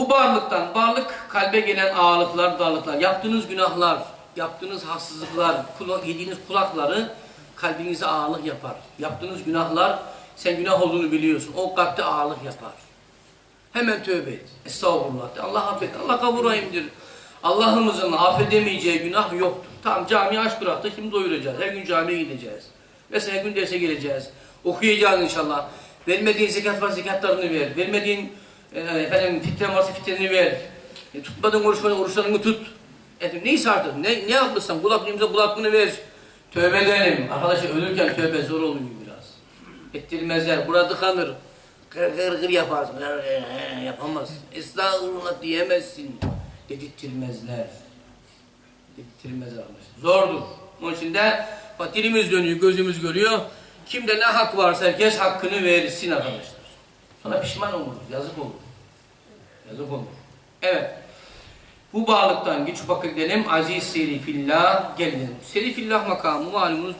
Bu bağırlıktan, bağırlık kalbe gelen ağırlıklar, darlıklar, yaptığınız günahlar, yaptığınız haksızlıklar, kula- yediğiniz kulakları kalbinize ağırlık yapar. Yaptığınız günahlar, sen günah olduğunu biliyorsun. O kalpte ağırlık yapar. Hemen tövbe et. Estağfurullah. Allah affet. Allah kabul rahimdir. Allah'ımızın affedemeyeceği günah yoktur. Tamam camiyi aç bıraktı. Şimdi doyuracağız. Her gün camiye gideceğiz. Mesela her gün derse geleceğiz. Okuyacağız inşallah. Vermediğin zekat var zekatlarını ver. Vermediğin e, efendim fitren varsa fitreni ver. E, tutmadığın oruç varsa oruçlarını tut. Efendim, neyse artık. Ne, ne yapmışsan kulaklığımıza kulaklığını ver. Tövbe edelim. Arkadaşlar ölürken tövbe zor oluyor biraz. Ettirmezler. Burada tıkanır. Gır gır gır yaparsın. Gır gır, he, yapamaz. Estağfurullah diyemezsin. Dedirttirmezler. Dedirttirmezler arkadaşlar. Zordur. Onun için de dilimiz dönüyor, gözümüz görüyor. Kimde ne hak varsa herkes hakkını versin arkadaşlar. Sonra pişman olur, yazık olur. Yazık olur. Evet. Bu bağlıktan geç bakı gidelim. Aziz Seri Fillah gelelim. Seri Fillah makamı malumunuz